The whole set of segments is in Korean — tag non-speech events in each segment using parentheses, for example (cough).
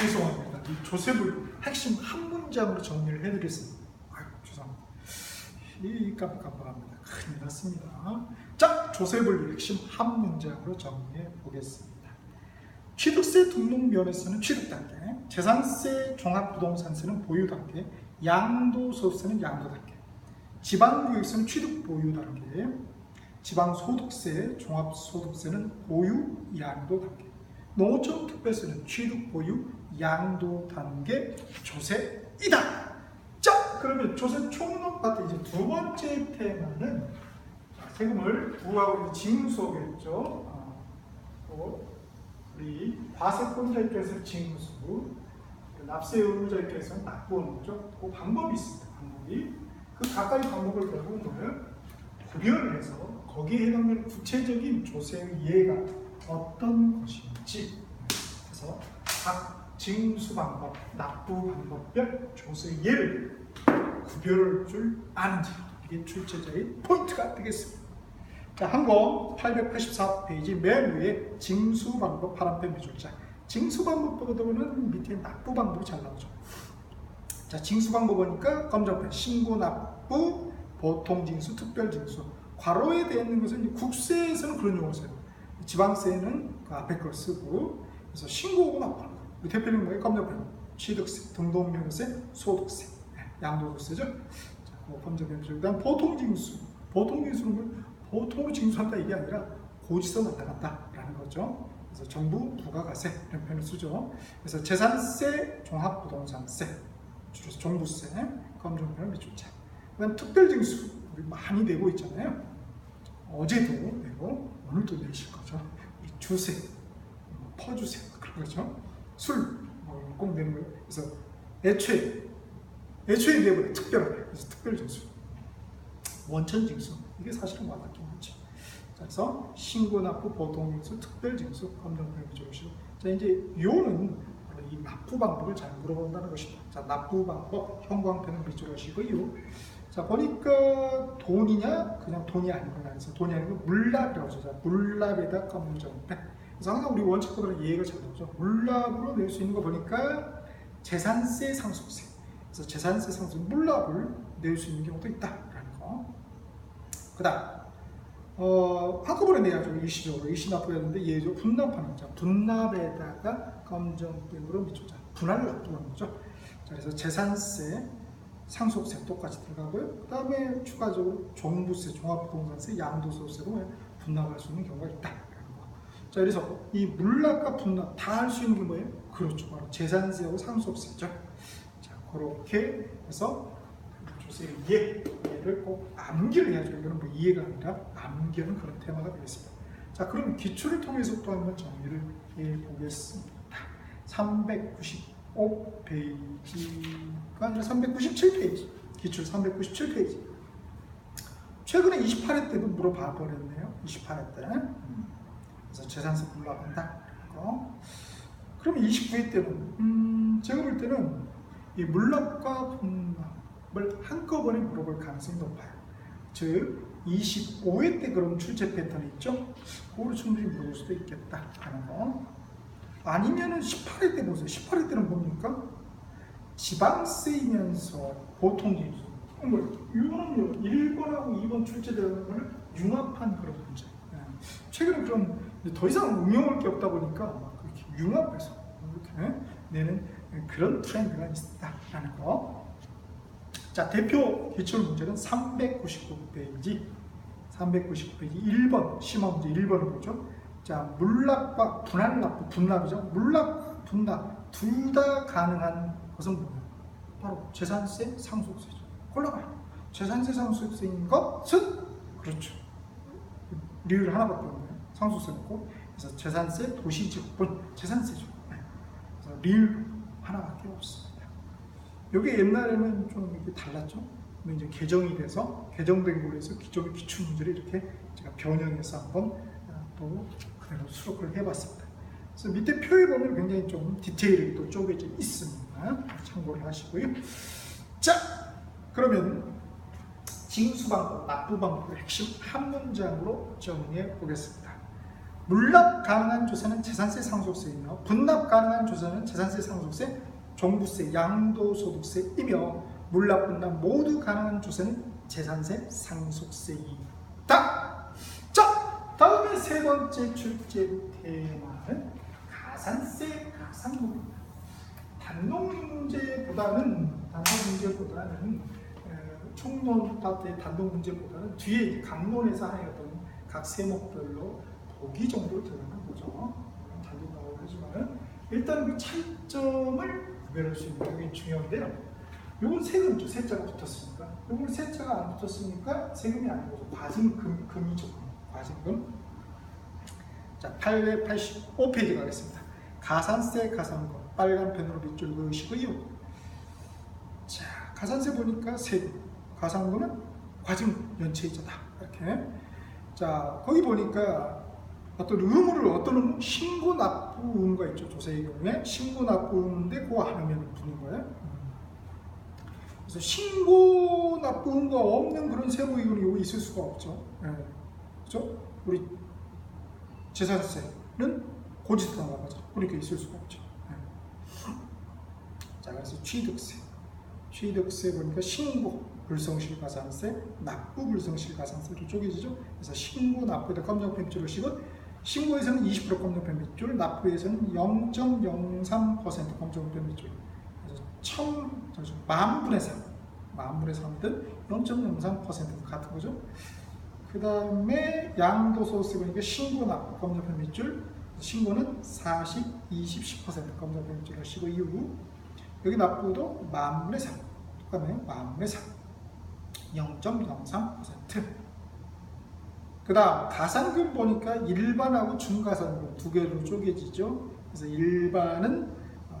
죄송합니다. 이 조셉을 핵심 한 문장으로 정리를 해드렸습니다. 아유, 죄송합니다. 이 깜빡깜빡합니다. 큰일 났습니다. 자, 조셉을 핵심 한 문장으로 정리해 보겠습니다. 취득세 등록면에서는 취득 단계, 재산세 종합부동산세는 보유 단계, 양도소득세는 양도 단계, 지방구역세는 취득 보유 단계, 지방소득세, 종합소득세는 보유 양도 단계, 농어촌 특별세는 취득 보유 양도 단계 조세이다. 자, 그러면 조세 총론 파트 이제 두 번째 테마는 세금을 부과하고 징수겠죠. 아, 또 우리 과세권자 입장에서는 징수, 납세 의무자 입장에서는 납부하는 거죠. 그 방법이 있습니다. 방법이 그 각각의 방법을 결국은 뭐예요? 구별을 해서 거기에 해당되는 구체적인 조세의 예가 어떤 것인지 그래서 각 징수 방법, 납부 방법별 조세 예를 구별할 줄 아는지 이게 출제자의 포인트가 되겠습니다. 자, 한권 884페이지 맨 위에 징수 방법 파란펜 비줄자. 징수 방법보다는 밑에 납부 방법이 잘 나오죠. 자, 징수 방법 보니까 검정펜 신고 납부, 보통 징수, 특별 징수. 과로에 되어 있는 것은 국세에서는 그런 용어를 써요. 지방세는 그 앞에 걸 쓰고 그래서 신고하고 납부하는 거. 우리 대표님 뭐예요? 검정펜. 취득세, 등록면허세, 소득세, 네, 양도소득세죠. 자, 비줄. 그다음 보통 징수. 보통 징수는 뭐 보통 징수한다 이게 아니라 고지서 나타났다라는 거죠. 그래서 정부 부가가세 이런 표현을 쓰죠. 그래서 재산세, 종합부동산세, 줄여서 종부세, 검정표는 미줄자. 그다음 특별징수 우리 많이 내고 있잖아요. 어제도 내고 오늘도 내실 거죠. 이 주세, 뭐 퍼주세 그런 거죠. 술 꼭 내는 거예요. 그래서 애초에 애초에 내버려 특별하게 그래서 특별 징수, 원천 징수 이게 사실은 와닿긴 하죠. 자, 그래서 신고 납부 보통 징수, 특별 징수, 검정표현 비주시고 자 이제 요는 이 납부 방법을 잘 물어본다는 것입니다. 자 납부 방법 형광펜은 밑줄 하시고요. 자 보니까 돈이냐 그냥 돈이 아니구나 해서 돈이 아니고 물납이라고 하죠. 자, 물납에다 검정펜. 그래서 항상 우리 원칙보다는 예의가 잘 나오죠. 물납으로 낼 수 있는 거 보니까 재산세 상속세. 그래서 재산세 상속 물납을 낼 수 있는 경우도 있다라는 거. 그 다음 어, 한꺼번에 내야죠 일시적으로 일시납부였는데 예죠 분납하는 자 분납에다가 검정펜으로 밑줄자 분할을 납부하는 거죠. 자, 그래서 재산세, 상속세 똑같이 들어가고요. 그 다음에 추가적으로 종부세, 종합부동산세, 양도소득세로 분납할 수 있는 경우가 거. 자, 그래서 이 물납과 분납 다 할 수 있는 게 뭐예요? 그렇죠, 바로 재산세하고 상속세죠. 자, 그렇게 해서 조세 예, 예를 꼭 암기를 해야죠. 이거는 뭐 이해가 아니라 암기하는 그런 테마가 되겠습니다. 자, 그럼 기출을 통해서 또 한번 정리를 해 보겠습니다. 395페이지가 아니라 397페이지. 기출 397페이지. 최근에 28회 때도 물어봐 버렸네요. 28회 때. 그래서 재산세 불납한다. 거. 그럼 29회 때는 음, 제가 볼 때는 이 물납과 분납을 한꺼번에 물어볼 가능성이 높아요. 즉 25회 때 그런 출제 패턴이 있죠. 그거를 충분히 물어볼 수도 있겠다 하는 거. 아니면은 18회 때 보세요. 18회 때는 뭡니까? 지방세이면서 보통징수. 뭐 이거는요 1번하고 2번 출제되는 거를 융합한 그런 문제. 예. 최근에 그런 더 이상 응용할 게 없다 보니까 막 그렇게 융합해서 이렇게 내는 그런 트렌드가 있다라는 거. 자 대표 기출 문제는 399페이지 399페이지 1번 심화 문제 1번을 보죠. 자 물납과 분할 납부 분납이죠. 물납 분납 둘 다 가능한 것은 뭐예요? 바로 재산세 상속세죠. 골라봐요. 재산세 상속세인 것은 그렇죠. 리을 하나밖에 없네요. 상속세 넣고 그래서 재산세 도시지역분 재산세죠. 네. 그래서 리을 하나밖에 없습니다. 이게 옛날에는 좀 이렇게 달랐죠. 근데 이제 개정이 돼서 개정된 해서 기존의 기출 문제를 이렇게 제가 변형해서 한번 또 그대로 수록을 해봤습니다. 그래서 밑에 표에 보면 굉장히 좀 디테일이 또 쪼개져 있습니다. 참고를 하시고요. 자, 그러면 징수 방법, 납부 방법의 핵심 한 문장으로 정리해 보겠습니다. 물납 가능한 조세는 재산세 상속세이며 분납 가능한 조세는 재산세 상속세, 종부세, 양도소득세이며 물납 분납 모두 가능한 조세는 재산세 상속세이다. 세 번째 출제 테마는 가산세 가상목입니다. 단독 문제보다는 단독 문제보다는 에, 총론파 때 단독 문제보다는 뒤에 강론에서 하였던 각 세목별로 보기 정도 들어가는 거죠. 단독 나오고 하지만은 일단 그 차이점을 구별할 수 있는 게 중요한데요. 요건 세금이죠. 세자가 붙었으니까. 요건 세자가 안 붙었으니까 세금이 아니고 과징금, 금이죠. 과징금. 자, 885페이지 가겠습니다. 가산세 가상금 빨간 펜으로 밑줄 그으시고요. 자, 가산세 보니까 세금, 가상금은 과징금, 연체이자다. 이렇게. 자, 거기 보니까 어떤 의무를 어떤 의무? 신고 납부 의무가 있죠. 조세의 경우에 신고 납부 의무인데 그거 안 하면 붙는 거예요. 그래서 신고 납부 의무가 없는 그런 세무 여기 있을 수가 없죠. 예. 그렇죠? 우리 재산세는 고지서 나가죠. 그러니까 있을 수가 없죠. 예. 자, 그래서 취득세. 취득세 보니까 신고 불성실 가산세, 납부 불성실 가산세로 쪼개지죠. 그래서 신고 납부에다 검정펜 밑줄을 씌고 신고에서는 20% 검정펜 밑줄, 납부에서는 0.03% 검정펜 밑줄. 그래서 천, 저죠, 만 분의 3, 만 분의 3이든 0.03% 같은 거죠. 그 다음에 양도소득세 보니까 신고 납부 검정펜 밑줄, 신고는 40, 20, 10% 검정펜 밑줄을 씌고 이후 여기 납부도 만 분의 3, 똑같네요. 만 분의 3. 0.03%. 그 다음 가산금 보니까 일반하고 중가산금 두 개로 쪼개지죠. 그래서 일반은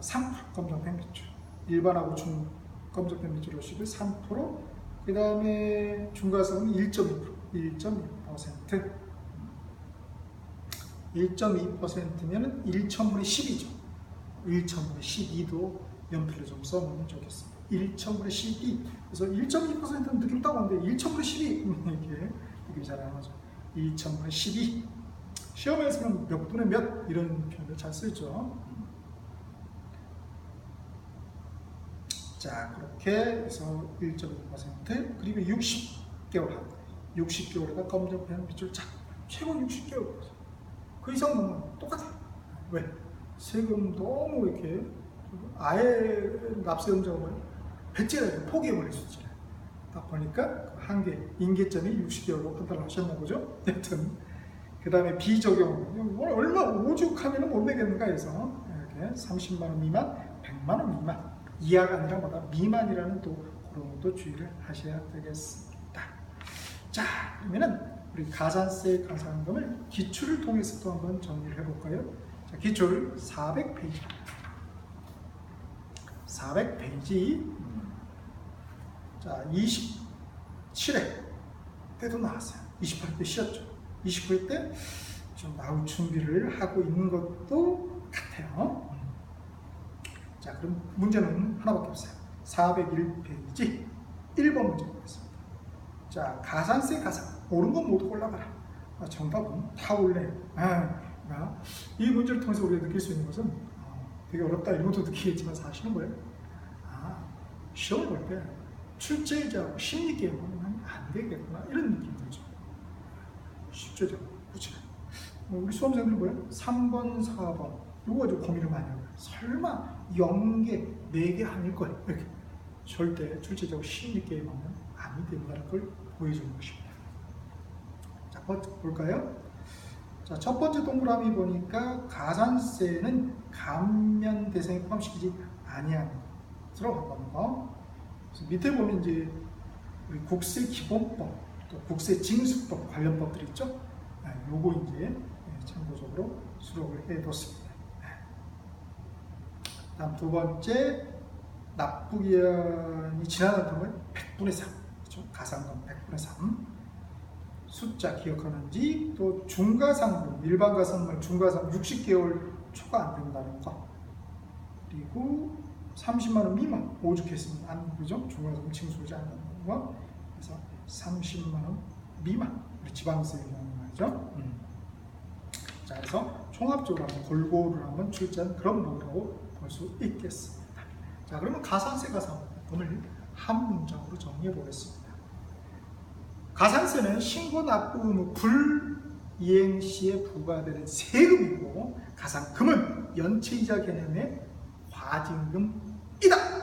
3% 검정 팽비줄, 일반하고 중 검정 팽비줄로 식을 3%, 그 다음에 중가산금은 1.2%, 1.2%. 1.2%면 1천분의 10이죠. 1천분의 12도 연필로 좀 써놓으면 좋겠습니다. 1천분의 12. 그래서 1.2%는 느낌 딱 오는데 1천분의 12 이렇게 느낌이 잘안 오죠. 1천분의 12. 시험에서는 몇 분의 몇 이런 표현을 잘 쓰죠. 자 그렇게 해서 1.2% 그리고 60개월 한 60개월에다 검정펜 밑줄 쫙 최고 60개월 그 이상 넘으면 똑같아요. 왜? 세금 너무 이렇게 아예 납세 음정을 배째를 포기해버릴 수 있잖아요. 딱 보니까 그 한계, 인계점이 60개월로 판단을 하셨나 보죠. (laughs) 여튼 그 다음에 비적용, 뭘 얼마 오죽하면 못 내겠는가 해서 이렇게 30만 원 미만, 100만 원 미만 이하가 아니라 뭐다 미만이라는 또 그런 것도 주의를 하셔야 되겠습니다. 자 그러면은 우리 가산세 가산금을 기출을 통해서 또 한번 정리를 해볼까요? 자, 기출 400페이지. 400페이지. 자, 27회 때도 나왔어요. 28회 때 쉬었죠. 29회 때 좀 나올 준비를 하고 있는 것도 같아요. 자, 그럼 문제는 하나밖에 없어요. 401페이지 1번 문제 보겠습니다. 자, 가산세 가산. 옳은 건 모두. 아, 정답은 다 옳네요. 아, 이 문제를 통해서 우리가 느낄 수 있는 것은 어, 되게 어렵다 이런 것도 느끼겠지만 사실은 뭐예요? 아, 시험을 볼때 출제자하고 심리 게임을 하면 안 되겠구나 이런 느낌이 들죠. 쉽죠, 그렇죠? 우리 수험생들 뭐예요? 3번, 4번 이거 가지고 고민을 많이 하고요. 설마 0개, 4개 아닐 거예요. 이렇게 절대 출제자하고 심리 게임하면 아니 된다는 걸 보여주는 것입니다. 자, 볼까요? 자, 첫 번째 동그라미 보니까 가산세는 감면 대상에 포함시키지 것으로 한다는 거. 그래서 밑에 보면 이제 국세 기본법, 또 국세 징수법 관련 법들이 있죠. 네, 요거 이제 참고적으로 수록을 해뒀습니다. 네. 다음 두 번째 납부기한이 지나는 걸 100분의 3, 그렇죠? 가산금 100분의 3. 숫자 기억하는지 또 중가상금 일반 가상금 중가상 60개월 초과 안 된다는 거 그리고 30만 원 미만 오죽했으면 안 그죠 중가상금 징수하지 않는다는 거 그래서 30만 원 미만 우리 지방세 경우 말이죠 음. 자, 그래서 종합적으로 한번 골고루 한번 출제한 그런 부분이라고 볼 수 있겠습니다. 자, 그러면 가산세 가산 오늘 한 문장으로 정리해 보겠습니다. 가산세는 신고 납부 의무 불이행 시에 부과되는 세금이고 가산금은 연체이자 개념의 과징금이다.